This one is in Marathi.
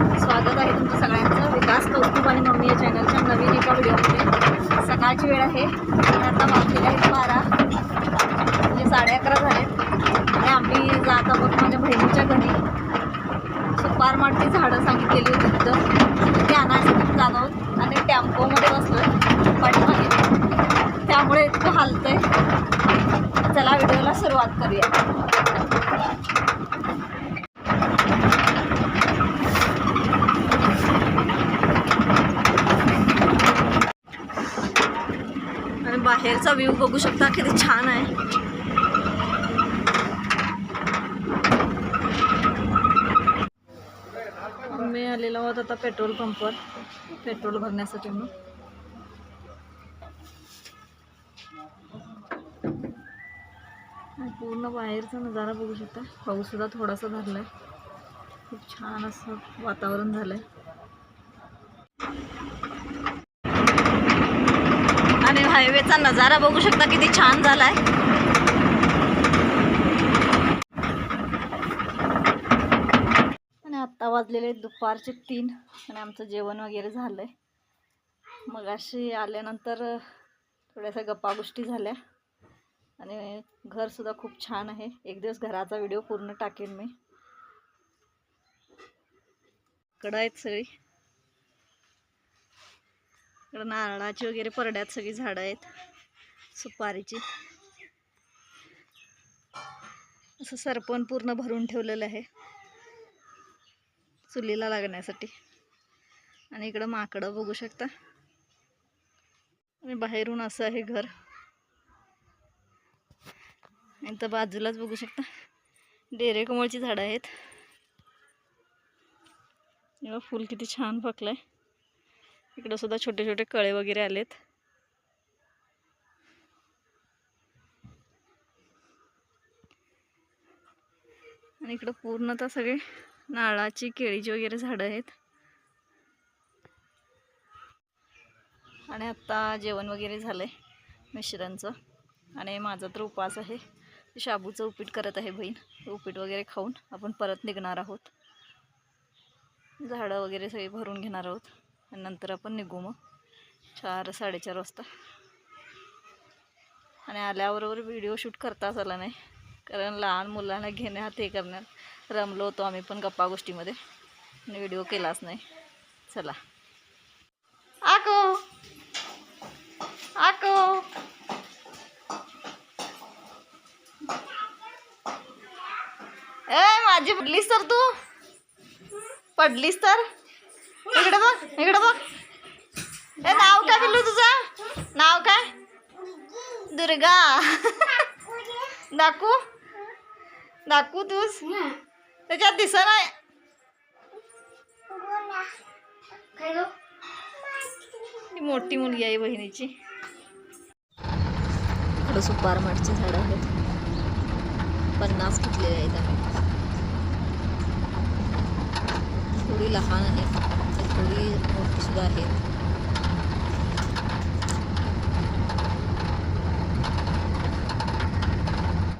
स्वागत आहे तुमचं सगळ्यांचं. विकास कौस्तुभ आणि मम्मी या चॅनलच्या नवीन एका व्हिडिओमध्ये सकाळची वेळ आहे. आता वाजलेले आहे बारा. म्हणजे साडे अकरा झाले. आणि आम्ही जात आहोत माझ्या बहिणीच्या घरी. सुपार माठची झाडं सांगितलेली होती तिथं. ते आणायसाठी जात आहोत. आणि टॅम्पोमध्ये बसलो पाठीमागे. त्यामुळे इतकं हालतंय. चला व्हिडिओला सुरुवात करूया. बाहेरचा व्ह्यू बघू शकता किती छान आहे. मी आलेलो आहोत आता पेट्रोल पंपवर पेट्रोल भरण्यासाठी म्हणून. पूर्ण बाहेरचा नजारा बघू शकता. पाऊस सुद्धा थोडासा आहे खूप छान असं वातावरण झालं आहे हायवेचा नजारा बघू शकता किती छान झालाय. आणि आत्ता वाजलेले दुपारचे तीन आणि आमचं जेवण वगैरे झालंय. मग अशी आल्यानंतर थोड्याशा गप्पा गोष्टी झाल्या. आणि घरसुद्धा खूप छान आहे. एक दिवस घराचा व्हिडिओ पूर्ण टाकेन मी. कडा आहेत सगळी. इकडं नारळाची वगैरे परड्यात सगळी झाडं आहेत. सुपारीची. असं सरपण पूर्ण भरून ठेवलेलं आहे. चुलीला लागण्यासाठी. आणि इकडं माकडं बघू शकता. आणि बाहेरून असं आहे घर. आणि तर बाजूलाच बघू शकता. डेरे कमळची झाडं आहेत. एवढं फूल किती छान फकलंय. इकडं सुद्धा छोटे छोटे कळे वगैरे आलेत. आणि इकडं पूर्णतः सगळे नारळाची केळीची वगैरे झाडं आहेत. आणि आत्ता जेवण वगैरे झालं आहे मिश्रणचं आणि माझा तर उपवास आहे. शाबूचं उपीट करत आहे बहीण. उपीट वगैरे खाऊन आपण परत निघणार आहोत. झाडं वगैरे सगळे भरून घेणार आहोत. नंतर आपण निघू मग. चार साडेचार वाजता. आणि आल्याबरोबर व्हिडिओ शूट करताच आला नाही. कारण लहान मुलांना घेण्यात हे करण्यात रमलो होतो आम्ही पण गप्पा गोष्टीमध्ये. आणि व्हिडिओ केलाच नाही. चला. आको! आको! ए माझी पडलीस तर तू? पडलीस तर? इकडे बघ इकडे बघ. ए नाव काय बिल्लू तुझं? नाव काय? दुर्गा. दाकू? दाकू तूच? त्याच्यात दिसत नाही. मोठी मुलगी आहे बहिणीची. इकडं सुपार माठची झाडं आहेत. पन्नास घेतलेले आहेत आम्ही. थोडी लहान आहे आणि थोडी मोठी सुद्धा आहेत